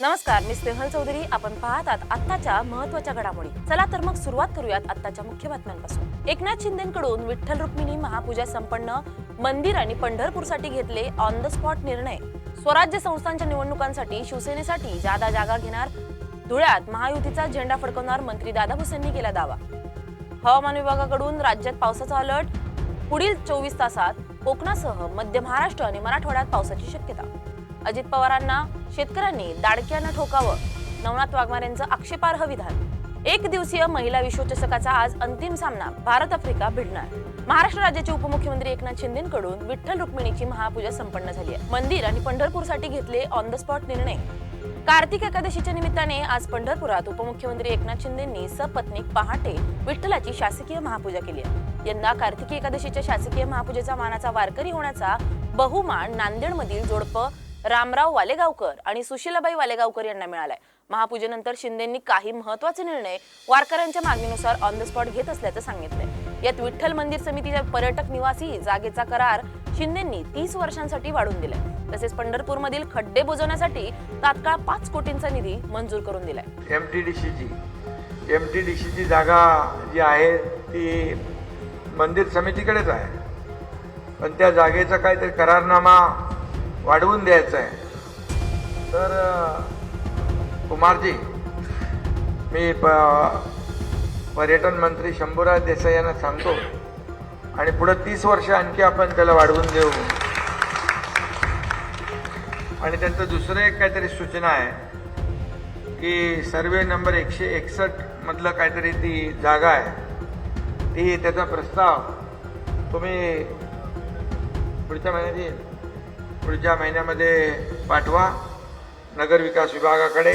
नमस्कार मी स्नेहल चौधरी. आपण पाहतात आत्ताच्या महत्त्वाच्या घडामोडी. चला तर मग सुरुवात करूयात आत्ताच्या मुख्य बातम्यांपासून. एकनाथ शिंदेकडून विठ्ठल रुक्मिणी महापूजा संपन्न मंदिर आणि पंढरपूरसाठी घेतले ऑन द स्पॉट निर्णय. स्वराज्य संस्थांच्या निवडणुकांसाठी शिवसेनेसाठी जादा जागा घेणार धुळ्यात महायुतीचा झेंडा फडकवणार मंत्री दादा भुसेंनी केला दावा. हवामान विभागाकडून राज्यात पावसाचा अलर्ट पुढील चोवीस तासात कोकणासह मध्य महाराष्ट्र आणि मराठवाड्यात पावसाची शक्यता. अजित पवारांना शेतकऱ्यांनी दाडक्यानं ठोकावं. नवनाथ वाघमारेंचं आक्षेपार्ह विधान. एक दिवसीय महिला विश्वचषकाचा आज अंतिम सामना भारत आफ्रिका भिडणार. महाराष्ट्र राज्याचे उपमुख्यमंत्री एकनाथ शिंदेकडून विठ्ठल रुक्मिणीची महापूजा संपन्न झाली आहे. मंदिर आणि पंढरपूरसाठी घेतले ऑन द स्पॉट निर्णय. कार्तिक एकादशीच्या निमित्ताने आज पंढरपुरात उपमुख्यमंत्री एकनाथ शिंदेंनी सपत्नीक पहाटे विठ्ठलाची शासकीय महापूजा केली आहे. यंदा कार्तिकी एकादशीच्या शासकीय महापूजेचा मानाचा वारकरी होण्याचा बहुमान नांदेडमधील जोडपं रामराव वालेगावकर आणि सुशीलाबाई वालेगावकर यांना मिळालाय. महापूजेनंतर शिंदेंनी काही महत्त्वाचे निर्णय वारकऱ्यांच्या मागणीनुसार ऑन द स्पॉट घेत असल्याचं सांगितलंय. यात विठ्ठल मंदिर समितीच्या पर्यटक निवासी जागेचा करार शिंदेंनी तीस वर्षांसाठी वाढवून दिलाय. तसेच पंढरपूरमधील खड्डे बुजवण्यासाठी तात्काळ पाच कोटींचा निधी मंजूर करून दिलाय. M T D M T D जागा जी आहे ती मंदिर समितीकडेच आहे. पण त्या जागेचा काहीतरी करारनामा वाढवून द्यायचं आहे. तर कुमारजी मी प पर्यटन मंत्री शंभूराज देसाई यांना सांगतो आणि पुढं तीस वर्ष आणखी आपण त्याला वाढवून देऊ. आणि त्यांचं दुसरं एक काहीतरी सूचना आहे की सर्वे नंबर एकशे एकसष्ट मधलं काहीतरी ती जागा आहे ती त्याचा प्रस्ताव. तुम्ही पुढच्या महिन्यात येईल. पुढच्या महिन्यामध्ये पाठवा. नगर विकास विभागाकडे.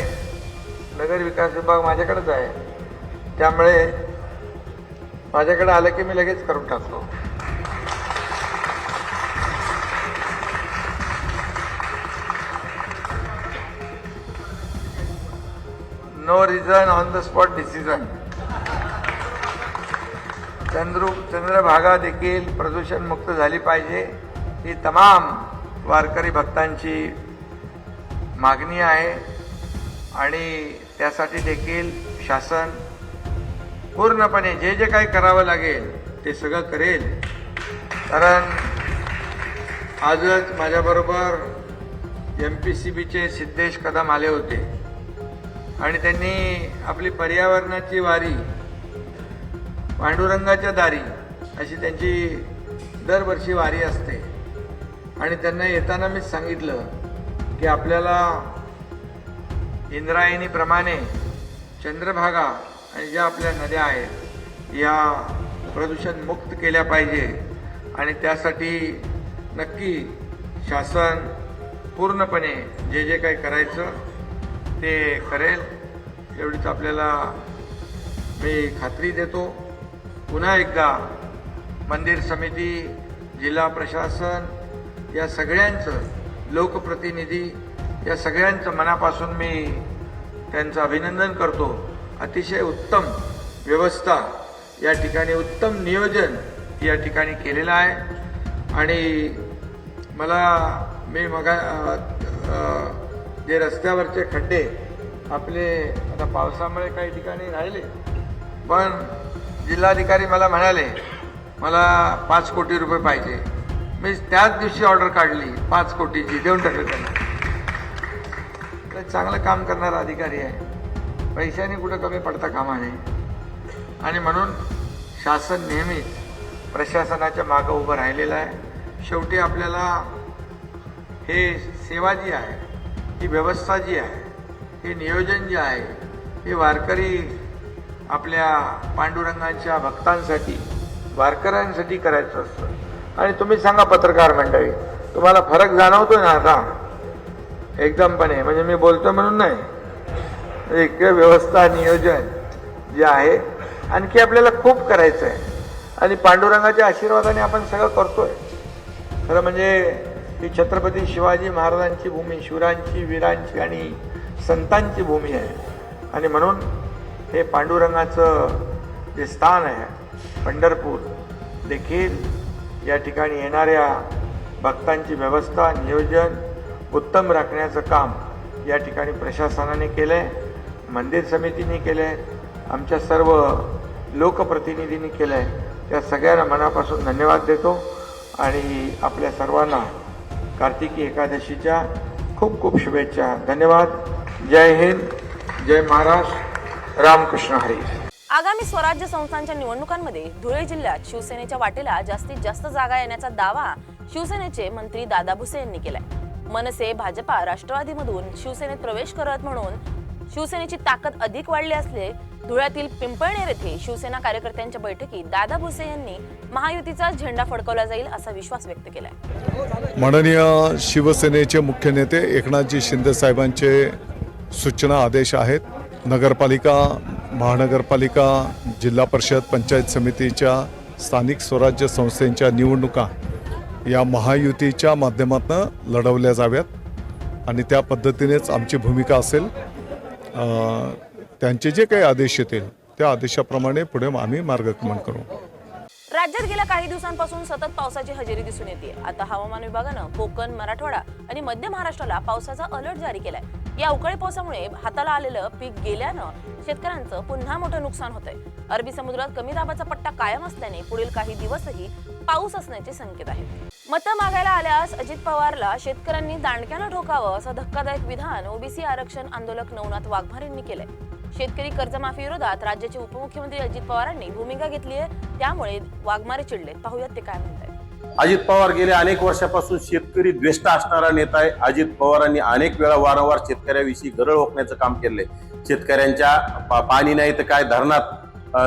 नगर विकास विभाग माझ्याकडेच आहे. त्यामुळे माझ्याकडे आलं की मी लगेच करून टाकतो. No reason on the spot decision Chandru Chandrabhaga देखील प्रदूषण मुक्त झाली पाहिजे. ही तमाम वारकरी भक्तांची मागणी आहे आणि त्यासाठी देखील शासन पूर्णपणे जे जे काही करावं लागेल ते सगळं करेल. कारण आजच माझ्याबरोबर एम पी सी बीचे सिद्धेश कदम आले होते. आणि त्यांनी आपली पर्यावरणाची वारी पांडुरंगाच्या दारी अशी त्यांची दरवर्षी वारी असते. आणि त्यांना येताना मी सांगितलं की आपल्याला इंद्रायणीप्रमाणे चंद्रभागा आणि ज्या आपल्या नद्या आहेत या प्रदूषण मुक्त केल्या पाहिजे. आणि त्यासाठी नक्की शासन पूर्णपणे जे जे काही करायचं ते करेल एवढीच आपल्याला मी खात्री देतो. पुन्हा एकदा मंदिर समिती जिल्हा प्रशासन या सगळ्यांचं लोकप्रतिनिधी या सगळ्यांचं मनापासून मी त्यांचं अभिनंदन करतो. अतिशय उत्तम व्यवस्था या ठिकाणी उत्तम नियोजन या ठिकाणी केलेलं आहे. आणि मला मी मगा जे रस्त्यावरचे खड्डे आपले आता पावसामुळे काही ठिकाणी राहिले पण जिल्हाधिकारी मला म्हणाले मला पाच कोटी रुपये पाहिजे. मी त्याच दिवशी ऑर्डर काढली पाच कोटीची देऊन टाकली त्यांना. तर चांगलं काम करणारा अधिकारी आहे. पैशाने कुठं कमी पडता कामा नये. आणि म्हणून शासन नेहमीच प्रशासनाच्या मागं उभं राहिलेलं आहे. शेवटी आपल्याला हे सेवा जी आहे ही व्यवस्था जी आहे हे नियोजन जे आहे हे वारकरी आपल्या पांडुरंगाच्या भक्तांसाठी वारकऱ्यांसाठी करायचं असतं. आणि तुम्ही सांगा पत्रकार मंडळी तुम्हाला फरक जाणवतो ना आता? एकदमपणे म्हणजे मी बोलतो म्हणून नाही. एक व्यवस्था नियोजन जे आहे आणखी आपल्याला खूप करायचं आहे आणि पांडुरंगाच्या आशीर्वादाने आपण सगळं करतोय. खरं म्हणजे ही छत्रपती शिवाजी महाराजांची भूमी शिवरांची वीरांची आणि संतांची भूमी आहे. आणि म्हणून हे पांडुरंगाचं जे स्थान आहे पंढरपूर देखील या ठिकाणी येणाऱ्या भक्तांची व्यवस्था नियोजन उत्तम राखण्याचं काम या ठिकाणी प्रशासनाने केलं आहे मंदिर समितीने केलं आहे आमच्या सर्व लोकप्रतिनिधींनी केलं आहे त्या सगळ्यांना मनापासून धन्यवाद देतो आणि आपल्या सर्वांना कार्तिकी एकादशीच्या खूप खूप शुभेच्छा. धन्यवाद. जय हिंद. जय महाराष्ट्र. रामकृष्ण हरी. आगामी स्वराज्य संस्थांच्या निवडणुकांमध्ये धुळे जिल्ह्यात शिवसेनेच्या वाटेला जास्तीत जास्त जागा येण्याचा दावा शिवसेनेचे मंत्री दादा भुसे यांनी केलाय. मनसे भाजपा राष्ट्रवादीमधून शिवसेनेत प्रवेश करत म्हणून शिवसेनेची ताकद अधिक वाढली असले धुळ्यातील पिंपळनेर येथे शिवसेना कार्यकर्त्यांच्या बैठकीत दादा भुसे यांनी महायुतीचा झेंडा फडकवला जाईल असा विश्वास व्यक्त केलाय. माननीय शिवसेनेचे मुख्य नेते एकनाथजी शिंदे साहेबांचे सूचना आदेश आहेत. नगरपालिका महानगरपालिका जिल्हा परिषद पंचायत समितीच्या स्थानिक स्वराज्य संस्थेच्या निवडणुका या महायुतीच्या माध्यमातून लढवल्या जाव्यात आणि त्या पद्धतीनेच आमची भूमिका असेल. त्यांचे जे काही आदेश येतील त्या आदेशाप्रमाणे पुढे आम्ही मार्गक्रमण करू. राज्यात गेल्या काही दिवसांपासून सतत पावसाची हजेरी दिसून येते आता हवामान विभागानं कोकण मराठवाडा आणि मध्य महाराष्ट्राला पावसाचा अलर्ट जारी केलाय. या अवकाळी पावसामुळे हाताला आलेलं पीक गेल्यानं शेतकऱ्यांचं पुन्हा मोठं नुकसान होतंय. अरबी समुद्रात कमी दाबाचा पट्टा कायम असल्याने पुढील काही दिवसही पाऊस असण्याचे संकेत आहेत. मतं मागायला आल्यास अजित पवारला शेतकऱ्यांनी दांडक्यानं ठोकावं असं धक्कादायक विधान ओबीसी आरक्षण आंदोलक नवनाथ वाघमारेंनी केलंय. शेतकरी कर्जमाफी विरोधात राज्याचे उपमुख्यमंत्री अजित पवारांनी भूमिका घेतली आहे. त्यामुळे वाघमारे चिडले. पाहूयात ते काय म्हणतात अजित पवार गेल्या अनेक वर्षापासून शेतकरी द्वेष्ट असणारा नेता आहे. अजित पवारांनी अनेक वेळा वारंवार शेतकऱ्याविषयी गरळ ओकण्याचं काम केलंय. शेतकऱ्यांच्या पा- पाणी नाही तर काय धरणात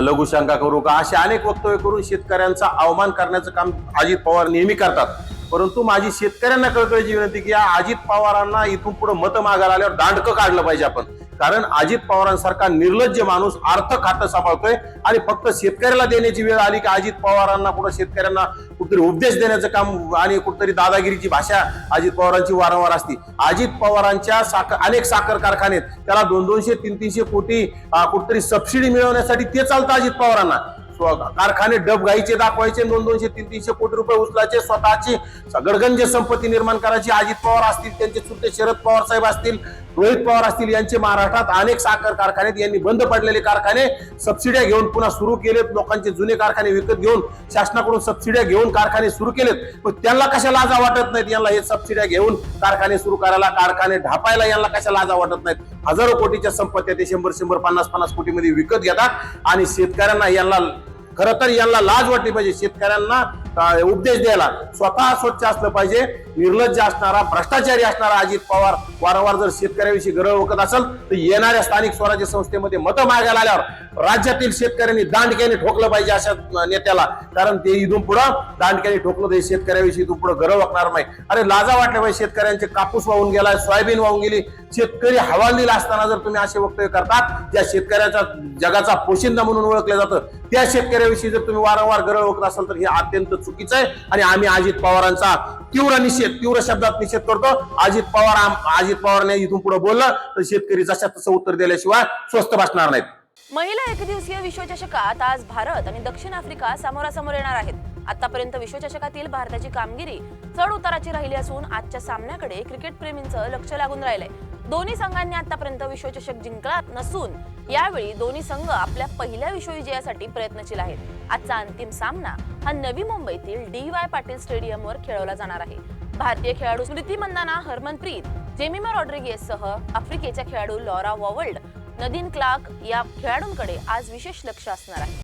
लघुशंका करू का? असे अनेक वक्तव्य करून शेतकऱ्यांचा अवमान करण्याचं काम अजित पवार नेहमी करतात. परंतु माझी शेतकऱ्यांना कळकळीची विनंती की या अजित पवारांना इथून पुढे मतं मागायला आल्यावर दांडकं काढलं पाहिजे आपण. कारण अजित पवारांसारखा निर्लज्ज माणूस अर्थ खातं सांभाळतोय आणि फक्त शेतकऱ्याला देण्याची वेळ आली की अजित पवारांना कुठं शेतकऱ्यांना कुठेतरी उपदेश देण्याचं काम आणि कुठेतरी दादागिरीची भाषा अजित पवारांची वारंवार असते. अजित पवारांच्या साखर अनेक साखर कारखानेत त्याला दोन दोनशे तीन तीनशे कोटी कुठतरी कुठेतरी सबसिडी मिळवण्यासाठी ते चालतं अजित पवारांना. कारखाने डब गाईचे दाखवायचे दोन दोनशे तीन तीनशे कोटी रुपये उचलायचे स्वतःची गडगंज संपत्ती निर्माण करायची. अजित पवार असतील त्यांचे चुलते शरद पवार साहेब असतील रोहित पवार असतील यांचे महाराष्ट्रात अनेक साखर कारखाने यांनी बंद पडलेले कारखाने सबसिड्या घेऊन पुन्हा सुरू केलेत. लोकांचे जुने कारखाने विकत घेऊन शासनाकडून सबसिड्या घेऊन कारखाने सुरू केलेत. पण त्यांना कशा लाजा वाटत नाहीत? यांना हे सबसिड्या घेऊन कारखाने सुरू करायला कारखाने ढापायला यांना कशा लाजा वाटत नाहीत? हजारो कोटीच्या संपत्त्या ते शंभर शंभर पन्नास पन्नास कोटीमध्ये विकत घेतात आणि शेतकऱ्यांना यांना खरं तर यांना लाज वाटली पाहिजे शेतकऱ्यांना उपदेश द्यायला. स्वतः स्वच्छ असलं पाहिजे. निर्लज्ज असणारा भ्रष्टाचारी असणारा अजित पवार वारंवार जर शेतकऱ्याविषयी गरळ ओकत असेल तर येणाऱ्या स्थानिक स्वराज्य संस्थेमध्ये मतं मागायला आल्यावर राज्यातील शेतकऱ्यांनी दांडक्याने ठोकलं पाहिजे अशा नेत्याला. कारण ते इथून पुढं दांडक्याने ठोकलं तर शेतकऱ्याविषयी इथून पुढं गरळ ओकणार नाही. अरे लाजा वाटल्या पाहिजे शेतकऱ्यांचे. कापूस वाहून गेला सोयाबीन वाहून गेली. शेतकरी हवालदिल असताना जर तुम्ही असे वक्तव्य करतात त्या शेतकऱ्याचा जगाचा पोशिंदा म्हणून ओळखलं जातं त्या शेतकऱ्याविषयी जर तुम्ही वारंवार गरळ असाल तर हे अत्यंत चुकीचं आहे. आणि आम्ही अजित पवारांचा तीव्र निषेध तीव्र शब्दात निषेध करतो. अजित पवार आम- अजित पवारने इथून पुढे बोललं तर शेतकरी जशा तसं उत्तर दिल्याशिवाय स्वस्त बसणार नाहीत. महिला एकदिवसीय विश्वचषकात आज भारत आणि दक्षिण आफ्रिका समोरासमोर येणार आहेत. आतापर्यंत विश्वचषकातील भारताची कामगिरी चढ उताराची राहिली असून आजच्या सामन्याकडे क्रिकेट प्रेमींचं लक्ष लागून राहिलंय. दोन्ही संघांनी आतापर्यंत विश्वचषक जिंकला नसून यावेळी दोन्ही संघ आपल्या पहिल्या विश्वविजयासाठी प्रयत्नशील आहेत. आजचा अंतिम सामना हा नवी मुंबईतील डी वाय पाटील स्टेडियमवर खेळवला जाणार आहे. भारतीय खेळाडू स्मृती मंदाना हरमनप्रीत जेमिमा रॉड्रिगेससह आफ्रिकेच्या खेळाडू लॉरा वॉवल्ड नदीन क्लार्क या खेळाडूंकडे आज विशेष लक्ष असणार आहे.